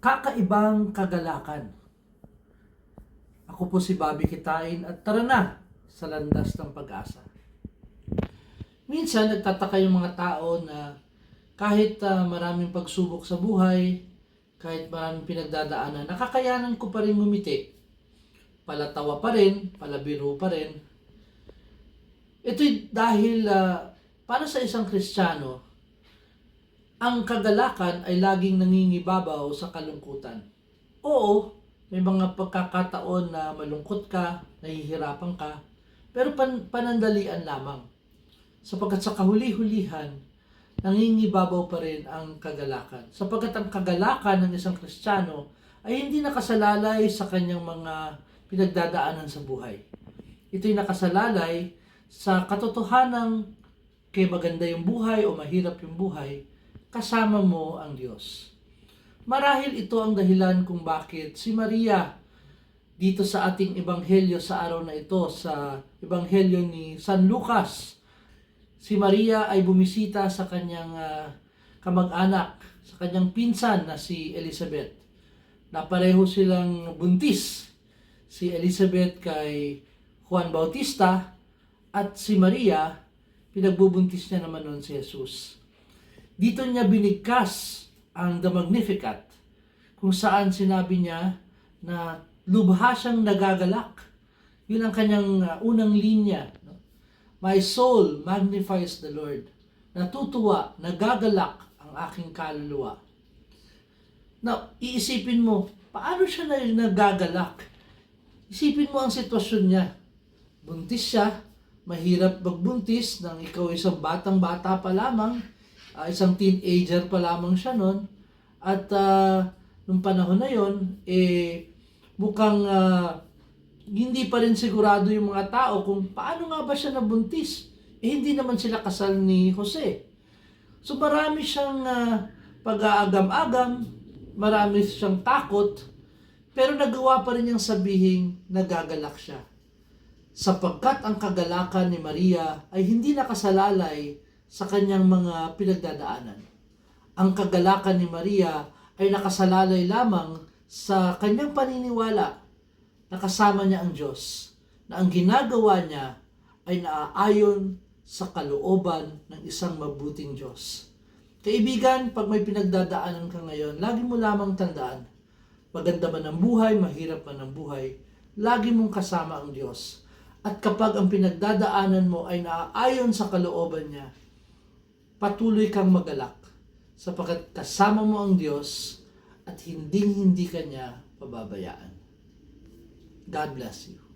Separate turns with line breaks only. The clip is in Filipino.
kakaibang kagalakan. Ako po si Bobby Kitain at tara na sa landas ng pag-asa. Minsan nagtataka yung mga tao na kahit ah, maraming pagsubok sa buhay, kahit maraming pinagdadaanan, nakakayanan ko pa rin ngumiti. Palatawa pa rin, palabiro pa rin. Ito'y dahil ah, para sa isang Kristiyano, ang kagalakan ay laging nangingibabaw sa kalungkutan. Oo, may mga pagkakataon na malungkot ka, nahihirapan ka, pero pan- panandalian lamang. Sapagkat sa kahuli-hulihan, nangingibabaw pa rin ang kagalakan. Sapagkat ang kagalakan ng isang Kristiyano ay hindi nakasalalay sa kanyang mga pinagdadaanan sa buhay. Ito'y nakasalalay sa katotohanang kay maganda yung buhay o mahirap yung buhay, kasama mo ang Diyos. Marahil ito ang dahilan kung bakit si Maria dito sa ating ebanghelyo sa araw na ito, sa ebanghelyo ni San Lucas, si Maria ay bumisita sa kanyang ah, kamag-anak, sa kanyang pinsan na si Elizabeth. Na pareho silang buntis. Si Elizabeth kay Juan Bautista at si Maria, pinagbubuntis niya naman noon si Jesus. Dito niya binigkas ang The Magnificat kung saan sinabi niya na lubha siyang nagagalak. Yun ang kanyang uh, unang linya. My soul magnifies the Lord. Natutuwa, nagagalak ang aking kaluluwa. Now, iisipin mo, paano siya na nagagalak? Isipin mo ang sitwasyon niya. Buntis siya, mahirap magbuntis nang ikaw isang batang-bata pa lamang, ah, isang teenager pa lamang siya noon. At ah, nung panahon na yon, eh, mukhang ah, hindi pa rin sigurado yung mga tao kung paano nga ba siya nabuntis. Eh, hindi naman sila kasal ni Jose. So marami siyang ah, pag-aagam-agam, marami siyang takot, pero nagawa pa rin niyang sabihin nagagalak siya. Sapagkat ang kagalakan ni Maria ay hindi nakasalalay sa kanyang mga pinagdadaanan. Ang kagalakan ni Maria ay nakasalalay lamang sa kanyang paniniwala na kasama niya ang Diyos, na ang ginagawa niya ay naaayon sa kalooban ng isang mabuting Diyos. Kaibigan, pag may pinagdadaanan ka ngayon, lagi mo lamang tandaan, maganda man ang buhay, mahirap man ang buhay, lagi mong kasama ang Diyos. At kapag ang pinagdadaanan mo ay naaayon sa kalooban niya, patuloy kang magalak sapagkat kasama mo ang Diyos at hindi ka niya pababayaan. God bless you.